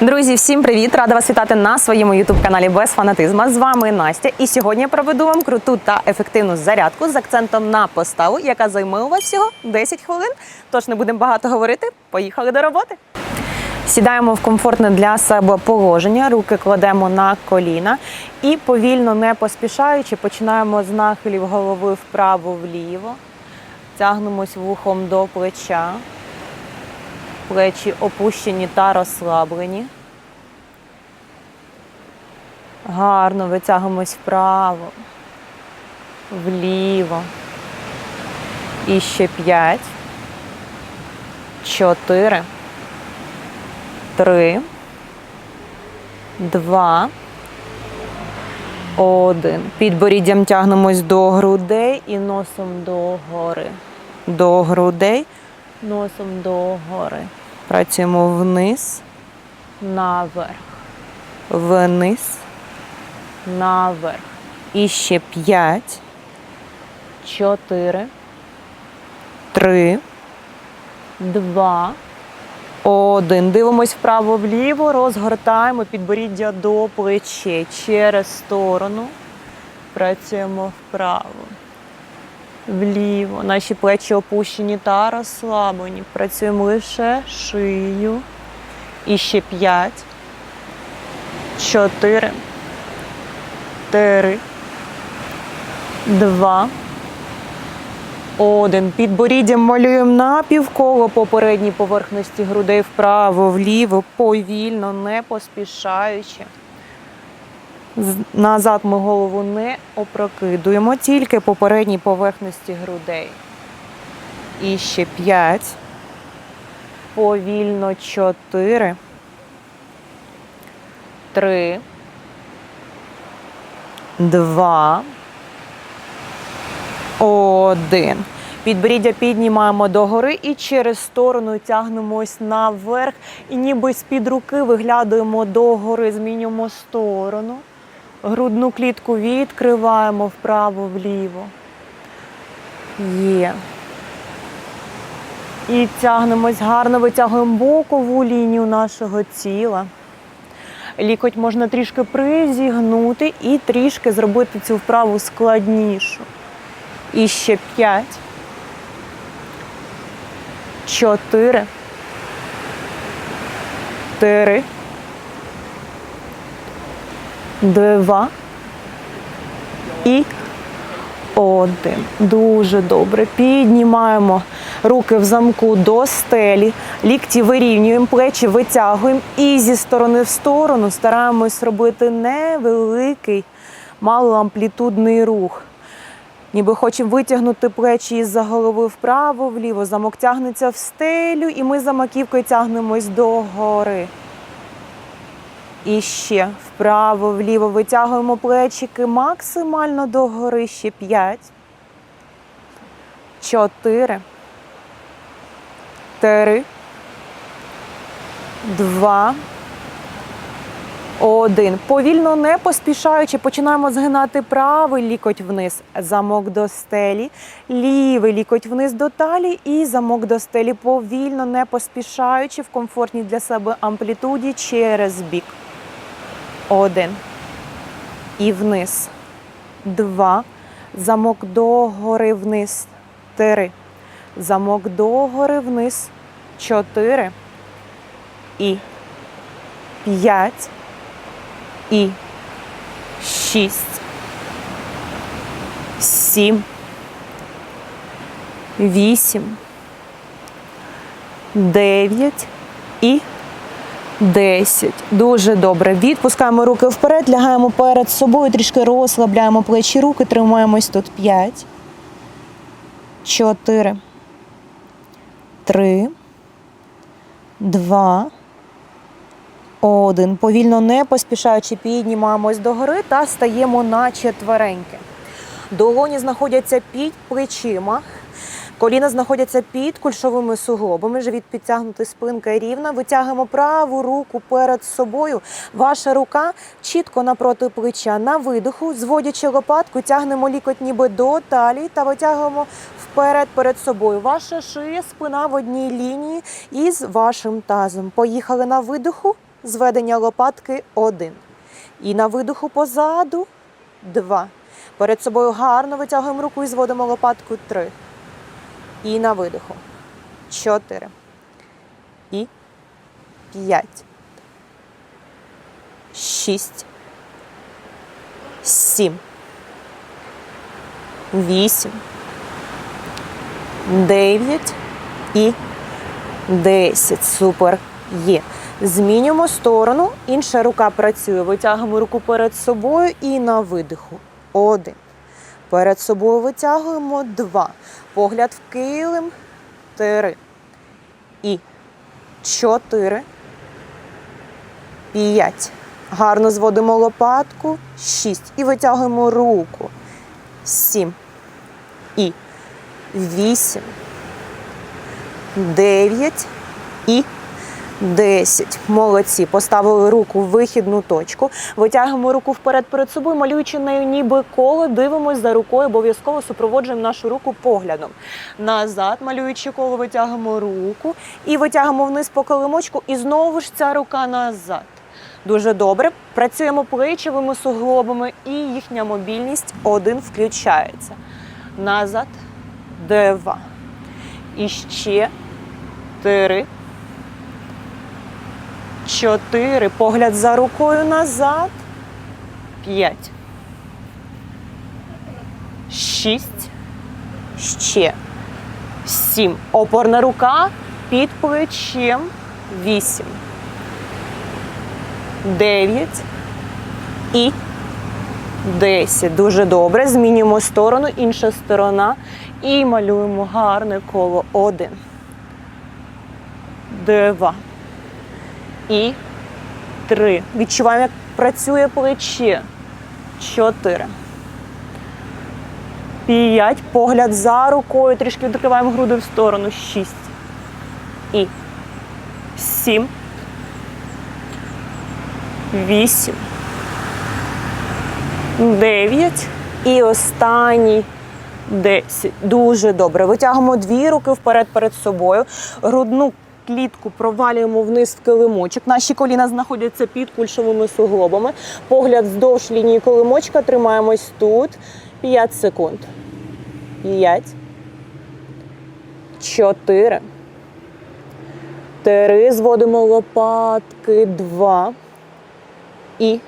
Друзі, всім привіт! Рада вас вітати на своєму youtube каналі без фанатизма. З вами Настя. І сьогодні я проведу вам круту та ефективну зарядку з акцентом на поставу, яка займе у вас всього 10 хвилин. Тож не будемо багато говорити. Поїхали до роботи. Сідаємо в комфортне для себе положення, руки кладемо на коліна і повільно, не поспішаючи, починаємо з нахилів голови вправо-вліво, тягнемось вухом до плеча, плечі опущені та розслаблені. Гарно витягуємось вправо, вліво. І ще п'ять, чотири, три, два, один. Підборіддям тягнемось до грудей і носом догори. До грудей, носом догори. Працюємо вниз, наверх, вниз, наверх. І ще п'ять, чотири, три, два, один. Дивимось вправо-вліво, розгортаємо підборіддя до плечей через сторону. Працюємо вправо. Вліво. Наші плечі опущені та розслаблені. Працюємо лише шию. І ще п'ять. Чотири. Три. Два. Один. Підборіддям малюємо напівколо по передній поверхності грудей вправо, вліво, повільно, не поспішаючи. Назад ми голову не опрокидуємо, тільки по передній поверхності грудей. І ще п'ять. Повільно чотири. Три. Два. Один. Підборіддя піднімаємо догори і через сторону тягнемось наверх. І ніби з-під руки виглядуємо догори, змінюємо сторону. Грудну клітку відкриваємо вправо-вліво. Є. І тягнемось гарно, витягуємо бокову лінію нашого тіла. Лікоть можна трішки призігнути і трішки зробити цю вправу складнішу. І ще п'ять. Чотири. Три. Два. І один. Дуже добре. Піднімаємо руки в замку до стелі, лікті вирівнюємо, плечі витягуємо і зі сторони в сторону стараємось робити невеликий, малоамплітудний рух. Ніби хочемо витягнути плечі із-за голови вправо, вліво. Замок тягнеться в стелю, і ми за маківкою тягнемось догори. І ще вправо, вліво витягуємо плечики максимально догори. Ще п'ять. Чотири. Три. Два. Один. Повільно не поспішаючи, починаємо згинати правий лікоть вниз, замок до стелі, лівий лікоть вниз до талії і замок до стелі. Повільно не поспішаючи в комфортній для себе амплітуді через бік. Один. І вниз. Два. Замок догори вниз. Три. Замок догори вниз. Чотири. І п'ять. І шість. Сім. Вісім. Дев'ять. І 10. Дуже добре. Відпускаємо руки вперед, лягаємо перед собою, трішки розслабляємо плечі руки, тримаємось тут 5, 4, 3, 2, 1. Повільно не поспішаючи піднімаємось догори та стаємо на четвереньки. Долоні знаходяться під плечима. Коліна знаходяться під кульшовими суглобами, живіт підтягнутий, спинка рівна. Витягуємо праву руку перед собою. Ваша рука чітко напроти плеча. На видоху, зводячи лопатку, тягнемо лікоть ніби до талії та витягуємо вперед перед собою. Ваша шия, спина в одній лінії із вашим тазом. Поїхали на видоху. зведення лопатки один. І на видоху позаду два. Перед собою гарно витягуємо руку і зводимо лопатку три. І на видиху. Чотири. І п'ять. Шість. Сім. Вісім. Дев'ять і десять. Супер. Є. Змінюємо сторону. Інша рука працює. Витягуємо руку перед собою і на видиху. Один. Перед собою витягуємо два. Погляд в килим. Три. І чотири. П'ять. Гарно зводимо лопатку. Шість. І витягуємо руку. Сім. І вісім. Дев'ять. І 10. Молодці. Поставили руку в вихідну точку. Витягуємо руку вперед перед собою, малюючи нею ніби коло, дивимось за рукою, обов'язково супроводжуємо нашу руку поглядом. Назад, малюючи коло, витягуємо руку і витягуємо вниз по килимочку, і знову ж ця рука назад. Дуже добре. Працюємо плечовими суглобами, і їхня мобільність один включається. Назад, два. І ще три. Чотири. Погляд за рукою назад. П'ять. Шість. Ще. Сім. Опорна рука під плечем. Вісім. Дев'ять. І десять. Дуже добре. Змінюємо сторону. Інша сторона. І малюємо гарне коло. Один. Два і три. Відчуваємо, як працює плече. Чотири. П'ять. Погляд за рукою. Трішки відкриваємо груди в сторону. Шість. І сім. Вісім. Дев'ять. І останній. Десять. Дуже добре. Витягуємо дві руки вперед перед собою. Грудну клітку провалюємо вниз в килимочок. Наші коліна знаходяться під кульшовими суглобами. Погляд вздовж лінії килимочка. Тримаємось тут. 5 секунд. 5. 4. 3. Зводимо лопатки. 2. І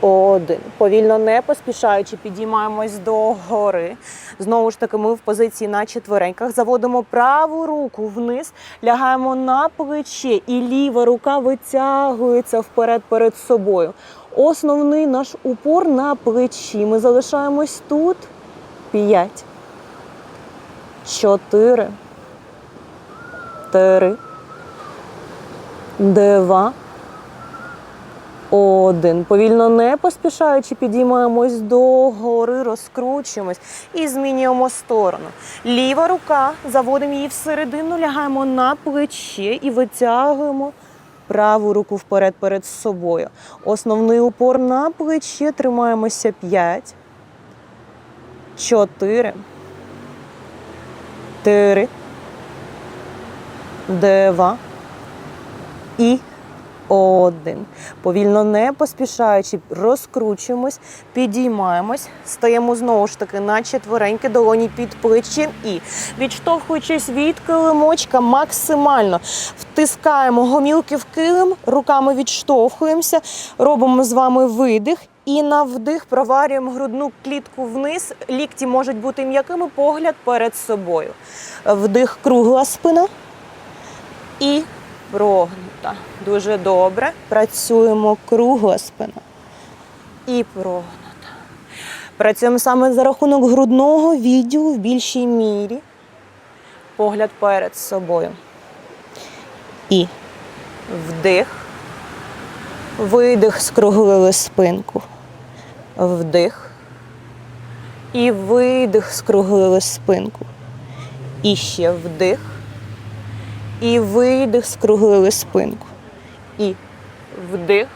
один. Повільно не поспішаючи, підіймаємось до гори. Знову ж таки, ми в позиції на четвереньках. Заводимо праву руку вниз, лягаємо на плече, і ліва рука витягується вперед перед собою. Основний наш упор на плечі. Ми залишаємось тут. П'ять. Чотири. Три. Два. Один. Повільно не поспішаючи, підіймаємось до гори, розкручуємось і змінюємо сторону. Ліва рука, заводимо її всередину, лягаємо на плече і витягуємо праву руку вперед перед собою. Основний упор на плече, тримаємося 5, 4, 3, 2 і один. Повільно не поспішаючи, розкручуємось, підіймаємось, стаємо знову ж таки на четвереньки, долоні під плечем і відштовхуючись від килимочка, максимально втискаємо гомілки в килим, руками відштовхуємося, робимо з вами видих. І на вдих проварюємо грудну клітку вниз. Лікті можуть бути м'якими, погляд перед собою. Вдих, кругла спина. І прогнута. Дуже добре. Працюємо кругла спина. І прогнута. Працюємо саме за рахунок грудного відділу в більшій мірі. Погляд перед собою. І вдих. Видих, скруглили спинку. Вдих. І видих, скруглили спинку. І ще вдих. І видих, скруглили спинку. І вдих.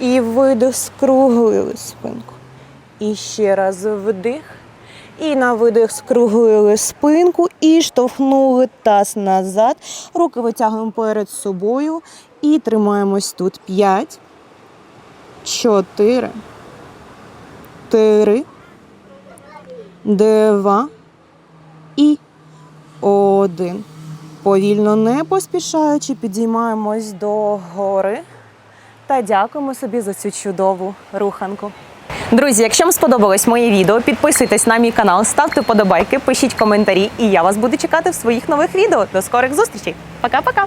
І видих, скруглили спинку. І ще раз вдих. І на видих скруглили спинку і штовхнули таз назад. Руки витягуємо перед собою і тримаємось тут. П'ять, чотири, три, два і один. Повільно не поспішаючи, підіймаємось до гори та дякуємо собі за цю чудову руханку. Друзі, якщо вам сподобалось моє відео, підписуйтесь на мій канал, ставте подобайки, пишіть коментарі, і я вас буду чекати в своїх нових відео. До скорих зустрічей. Пока-пока!